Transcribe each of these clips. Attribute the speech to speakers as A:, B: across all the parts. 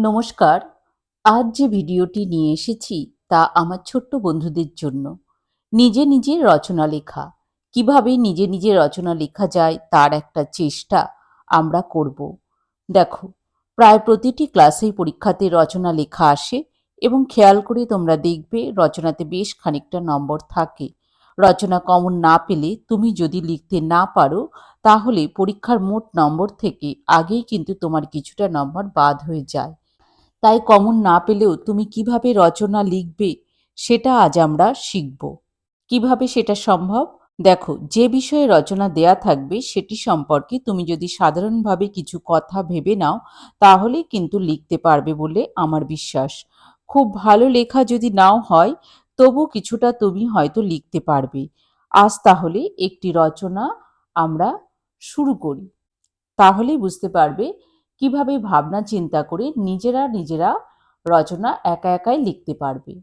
A: নমস্কার, আজ যে ভিডিওটি নিয়ে এসেছি তা আমার ছোট্ট বন্ধুদের জন্য। নিজে নিজে রচনা লেখা কীভাবে নিজে নিজে রচনা লেখা যায় তার একটা চেষ্টা আমরা করব। দেখো, প্রায় প্রতিটি ক্লাসেই পরীক্ষাতে রচনা লেখা আসে এবং খেয়াল করে তোমরা দেখবে রচনাতে বেশ খানিকটা নম্বর থাকে। রচনা কমন না পেলে তুমি যদি লিখতে না পারো, তাহলে পরীক্ষার মোট নম্বর থেকে আগেই কিন্তু তোমার কিছুটা নম্বর বাদ হয়ে যায়। তাই কমন না পেলেও তুমি কীভাবে রচনা লিখবে, সেটা আজ আমরা শিখব। কীভাবে সেটা সম্ভব? দেখো, যে বিষয়ে রচনা দেয়া থাকবে, সেটি সম্পর্কে তুমি যদি সাধারণভাবে কিছু কথা ভেবে নাও, তাহলে কিন্তু লিখতে পারবে বলে আমার বিশ্বাস। খুব ভালো লেখা যদি নাও হয়, তবু কিছুটা তুমি হয়তো লিখতে পারবে। আজ তাহলে একটি রচনা আমরা শুরু করি। তাহলেই বুঝতে পারবে কীভাবে ভাবনা চিন্তা করে নিজেরা নিজেরা রচনা একা একাই লিখতে পারবে?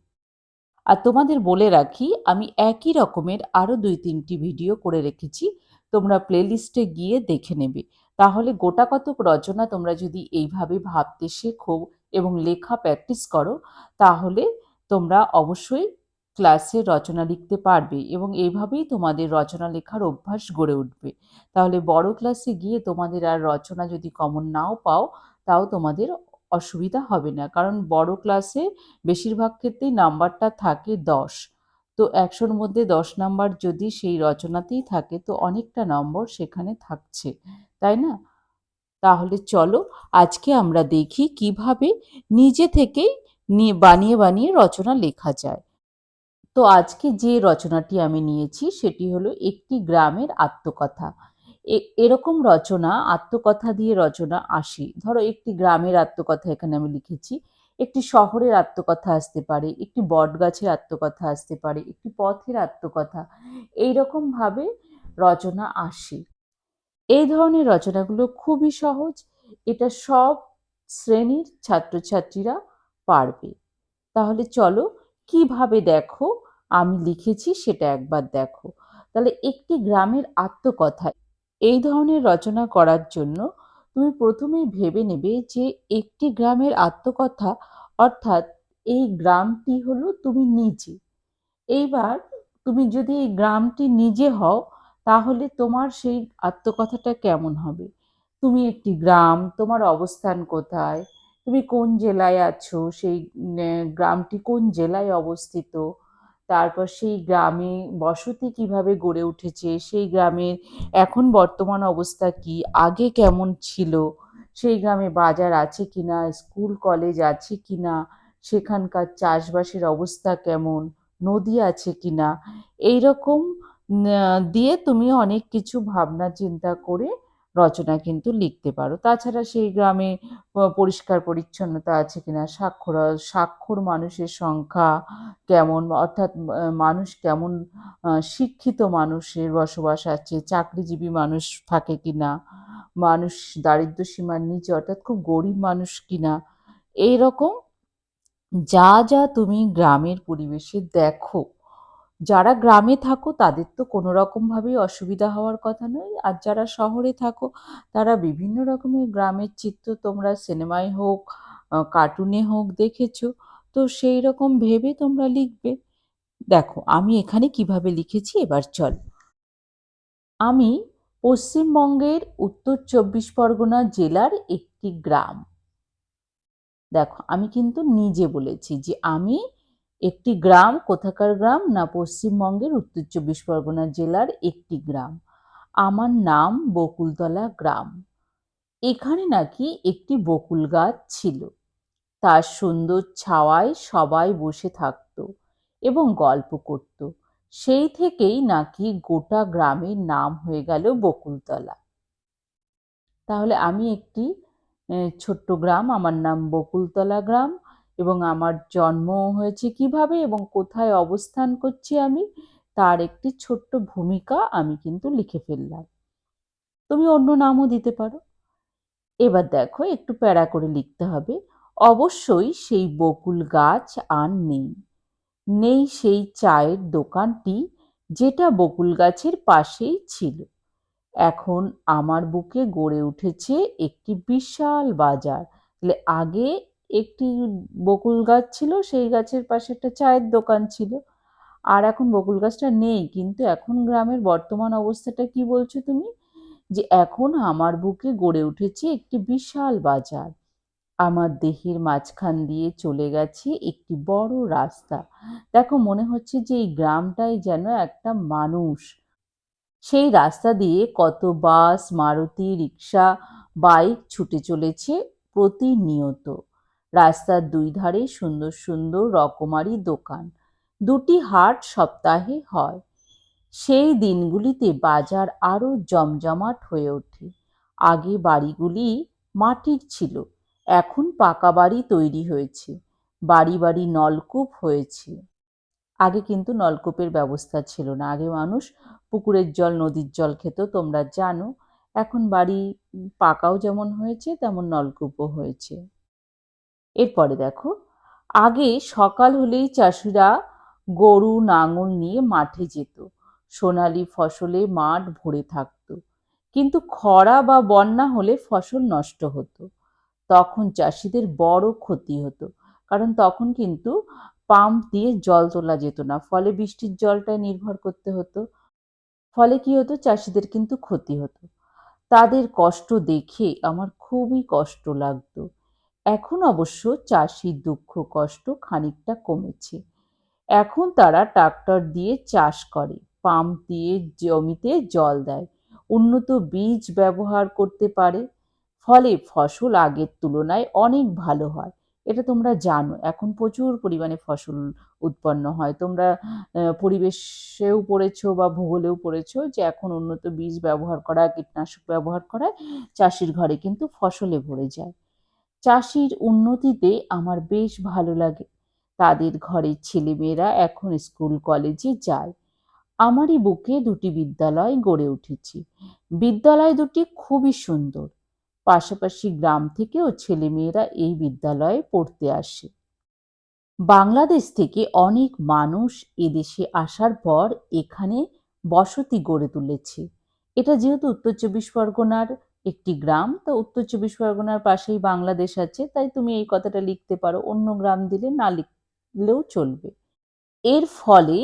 A: আর তোমাদের বলে রাখি, আমি একই রকমের আরও দুই তিনটি ভিডিও করে রেখেছি, তোমরা প্লেলিস্টে গিয়ে দেখে নেবে। তাহলে গোটা কতক রচনা তোমরা যদি এইভাবে ভাবতে শেখো এবং লেখা প্র্যাকটিস করো, তাহলে তোমরা অবশ্যই ক্লাসে রচনা লিখতে পারবে এবং এইভাবেই তোমাদের রচনা লেখার অভ্যাস গড়ে উঠবে। তাহলে বড় ক্লাসে গিয়ে তোমাদের আর রচনা যদি কমন নাও পাও, তাও তোমাদের অসুবিধা হবে না। কারণ বড় ক্লাসে বেশিরভাগ ক্ষেত্রেই নাম্বারটা থাকে দশ। তো একশোর মধ্যে দশ নাম্বার যদি সেই রচনাতেই থাকে, তো অনেকটা নম্বর সেখানে থাকছে। তাই না? তাহলে চলো আজকে আমরা দেখি কীভাবে নিজে থেকেই নিয়ে বানিয়ে বানিয়ে রচনা লেখা যায়। তো আজকে যে রচনাটি আমি নিয়েছি সেটি হলো একটি গ্রামের আত্মকথা। এরকম রচনা, আত্মকথা দিয়ে রচনা আসে। ধরো একটি গ্রামের আত্মকথা এখানে আমি লিখেছি। একটি শহরের আত্মকথা আসতে পারে, একটি বটগাছের আত্মকথা আসতে পারে, একটি পথের আত্মকথা। এইরকম ভাবে রচনা আসে। এই ধরনের রচনাগুলো খুবই সহজ। এটা সব শ্রেণির ছাত্রছাত্রীরা পারবে। তাহলে চলো কীভাবে দেখো আমি লিখেছি সেটা একবার দেখো। তাহলে একটি গ্রামের আত্মকথা। এই ধরনের রচনা করার জন্য তুমি প্রথমেই ভেবে নেবে যে একটি গ্রামের আত্মকথা, অর্থাৎ এই গ্রামটি হলো তুমি নিজে। এইবার তুমি যদি এই গ্রামটি নিজে হও, তাহলে তোমার সেই আত্মকথাটা কেমন হবে? তুমি একটি গ্রাম, তোমার অবস্থান কোথায়? তুমি কোন জেলায় আছো? সেই গ্রামটি কোন জেলায় অবস্থিত? তারপর সেই গ্রামে বসতি কীভাবে গড়ে উঠেছে সেই গ্রামের এখন বর্তমান অবস্থা কি আগে কেমন ছিল সেই গ্রামে বাজার আছে কিনা স্কুল কলেজ আছে কিনা সেখানকার চাষবাসের অবস্থা কেমন নদী আছে কিনা এইরকম আহ, দিয়ে তুমি অনেক কিছু ভাবনা চিন্তা করে রচনা কিন্তু লিখতে পারো। তাছাড়া সেই গ্রামে পরিষ্কার পরিচ্ছন্নতা আছে কিনা, সাক্ষর সাক্ষর মানুষের সংখ্যা কেমন, অর্থাৎ মানুষ কেমন শিক্ষিত মানুষের বসবাস আছে, চাকরিজীবী মানুষ থাকে কিনা, মানুষ দারিদ্র্য সীমার নিচে, অর্থাৎ খুব গরিব মানুষ কিনা, এইরকম যা যা তুমি গ্রামের পরিবেশে দেখো। যারা গ্রামে থাকো, তাদের তো কোনো রকমভাবেই অসুবিধা হওয়ার কথা নয়। আর যারা শহরে থাকো, তারা বিভিন্ন রকমের গ্রামের চিত্র, তোমরা সিনেমায় হোক কার্টুনে হোক দেখেছ। তো সেই রকম ভেবে তোমরা লিখবে। দেখো, আমি এখানে কীভাবে লিখেছি, এবার চল। আমি পশ্চিমবঙ্গের উত্তর চব্বিশ পরগনা জেলার একটি গ্রাম। দেখো, আমি কিন্তু নিজে বলেছি যে আমি একটি গ্রাম, কোথাকার গ্রাম না পশ্চিমবঙ্গের উত্তর চব্বিশ পরগনা জেলার একটি গ্রাম। আমার নাম বকুলতলা গ্রাম। এখানে নাকি একটি বকুল গাছ ছিল। তার সুন্দর ছাওয়ায় সবাই বসে থাকতো এবং গল্প করত। সেই থেকেই নাকি গোটা গ্রামের নাম হয়ে গেল বকুলতলা। তাহলে আমি একটি ছোট্ট গ্রাম, আমার নাম বকুলতলা গ্রাম। এবং আমার জন্ম হয়েছে কীভাবে এবং কোথায় অবস্থান করছি আমি, তার একটি ছোট্ট ভূমিকা আমি কিন্তু লিখে ফেললাম। তুমি অন্য নামও দিতে পারো। এবার দেখো, একটু প্যারা করে লিখতে হবে। অবশ্যই সেই বকুল গাছ আর নেই। নেই সেই চায়ের দোকানটি যেটা বকুল গাছের পাশেই ছিল। এখন আমার বুকে গড়ে উঠেছে একটি বিশাল বাজার। তাহলে আগে একটি বকুল গাছ ছিল, সেই গাছের পাশে একটা চায়ের দোকান ছিল। আর এখন বকুল গাছটা নেই, কিন্তু এখন গ্রামের বর্তমান অবস্থাটা কি বলছো তুমি? যে এখন আমার বুকে গড়ে উঠেছে একটি বিশাল বাজার। আমার দেহের মাঝখান দিয়ে চলে গেছে একটি বড় রাস্তা। দেখো, মনে হচ্ছে যে এই গ্রামটাই যেন একটা মানুষ। সেই রাস্তা দিয়ে কত বাস, মারুতি, রিক্সা, বাইক ছুটে চলেছে প্রতিনিয়ত। রাস্তার দুই ধারে সুন্দর সুন্দর রকমারি দোকান। দুটি হাট সপ্তাহে হয়। সেই দিনগুলিতে বাজার আরও জমজমাট হয়ে ওঠে। আগে বাড়িগুলি মাটির ছিল, এখন পাকা বাড়ি তৈরি হয়েছে। বাড়ি বাড়ি নলকূপ হয়েছে। আগে কিন্তু নলকূপের ব্যবস্থা ছিল না। আগে মানুষ পুকুরের জল, নদীর জল খেত, তোমরা জানো। এখন বাড়ি পাকাও যেমন হয়েছে, তেমন নলকূপও হয়েছে। এরপরে দেখো, আগে সকাল হলেই চাষিরা গরু, নাঙল নিয়ে মাঠে যেত। সোনালি ফসলে মাঠ ভরে থাকতো। কিন্তু খরা বা বন্যা হলে ফসল নষ্ট হতো। তখন চাষিদের বড় ক্ষতি হতো। কারণ তখন কিন্তু পাম্প দিয়ে জল তোলা যেত না। ফলে বৃষ্টির জলটায় নির্ভর করতে হতো। ফলে কি হতো? চাষিদের কিন্তু ক্ষতি হতো। তাদের কষ্ট দেখে আমার খুবই কষ্ট লাগতো। এখন অবশ্য চাষির দুঃখ কষ্ট খানিকটা কমেছে। এখন তারা ট্রাক্টর দিয়ে চাষ করে, পাম্প দিয়ে জমিতে জল দেয়, উন্নত বীজ ব্যবহার করতে পারে। ফলে ফসল আগের তুলনায় অনেক ভালো হয়। এটা তোমরা জানো, এখন প্রচুর পরিমাণে ফসল উৎপন্ন হয়। তোমরা পরিবেশেও পড়েছো বা ভূগোলেও পড়েছো যে এখন উন্নত বীজ ব্যবহার করা, কীটনাশক ব্যবহার করায় চাষির ঘরে কিন্তু ফসলে ভরে যায়। চাষির উন্নতিতে আমার বেশ ভালো লাগে। তাদের ঘরের ছেলেমেয়েরা এখন স্কুল কলেজে যায়। আমারই বুকে দুটি বিদ্যালয় গড়ে উঠেছে। বিদ্যালয় দুটি খুবই সুন্দর। পাশাপাশি গ্রাম থেকেও ছেলেমেয়েরা এই বিদ্যালয়ে পড়তে আসে। বাংলাদেশ থেকে অনেক মানুষ এদেশে আসার পর এখানে বসতি গড়ে তুলেছে। এটা যেহেতু উত্তর চব্বিশ পরগনার একটি গ্রাম, তো উত্তর চব্বিশ পরগনার পাশেই বাংলাদেশ আছে, তাই তুমি এই কথাটা লিখতে পারো। অন্য গ্রাম দিলে না লিখলেও চলবে। এর ফলে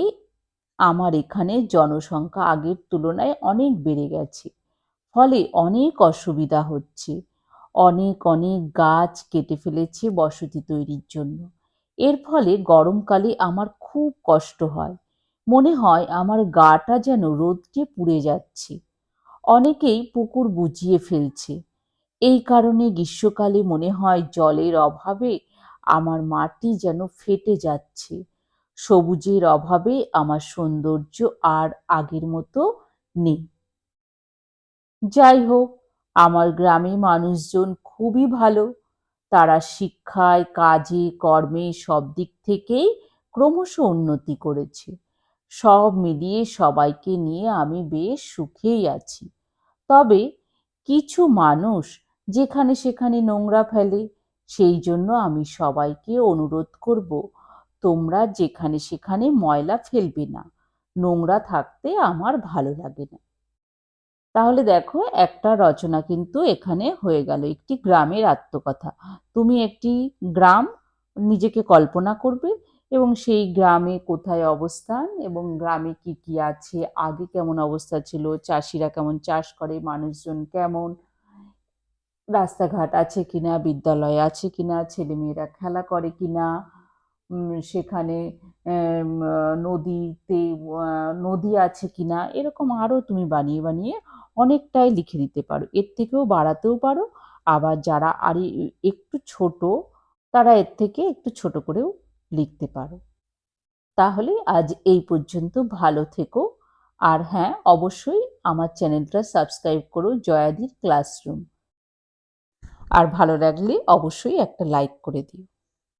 A: আমার এখানে জনসংখ্যা আগের তুলনায় অনেক বেড়ে গেছে। ফলে অনেক অসুবিধা হচ্ছে। অনেক অনেক গাছ কেটে ফেলেছে বসতি তৈরির জন্য। এর ফলে গরমকালে আমার খুব কষ্ট হয়। মনে হয় আমার গাটা যেন রোদকে পুড়ে যাচ্ছে। অনেকেই পুকুর বুঝিয়ে ফেলছে। এই কারণে গ্রীষ্মকালে মনে হয় জলের অভাবে আমার মাটি যেন ফেটে যাচ্ছে। সবুজের অভাবে আমার সৌন্দর্য আর আগের মতো নেই। যাই হোক আমার গ্রামে মানুষজন খুবই ভালো। তারা শিক্ষায়, কাজে, কর্মে সব দিক থেকেই ক্রমশ উন্নতি করেছে। সব মিলিয়ে সবাইকে নিয়ে আমি বেশ সুখেই আছি। তবে কিছু মানুষ যেখানে সেখানে নোংরা ফেলে, সেই জন্য আমি সবাইকে অনুরোধ করব, তোমরা যেখানে সেখানে ময়লা ফেলবে না। নোংরা থাকতে আমার ভালো লাগে না। তাহলে দেখো, একটা রচনা কিন্তু এখানে হয়ে গেল। একটি গ্রামের আত্মকথা। তুমি একটি গ্রাম নিজেকে কল্পনা করবে এবং সেই গ্রামে কোথায় অবস্থান এবং গ্রামে কি কি আছে, আগে কেমন অবস্থা ছিল, চাষিরা কেমন চাষ করে, মানুষজন কেমন, রাস্তাঘাট আছে কিনা, বিদ্যালয় আছে কিনা, ছেলেমেয়েরা খেলা করে কিনা সেখানে নদীতে নদী আছে কিনা, এরকম আরও তুমি বানিয়ে বানিয়ে অনেকটাই লিখে দিতে পারো। এর থেকেও বাড়াতেও পারো। আবার যারা আর একটু ছোট, তারা এর থেকে একটু ছোট করেও লিখতে পারো। তাহলে আজ এই পর্যন্ত। ভালো থেকো। আর হ্যাঁ অবশ্যই আমার চ্যানেলটা সাবস্ক্রাইব করো, জয়াদির ক্লাসরুম। আর ভালো লাগলে অবশ্যই একটা লাইক করে দিও।